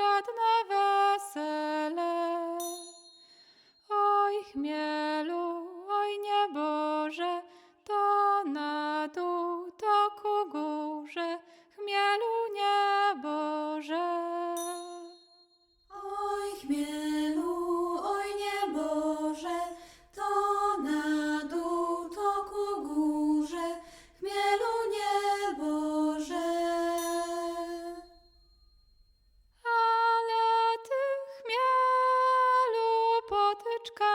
przedne wesele. Oj chmielu, oj nieboże, to na dół, to ku górze, chmielu nieboże. Oj chmielu. Potyczka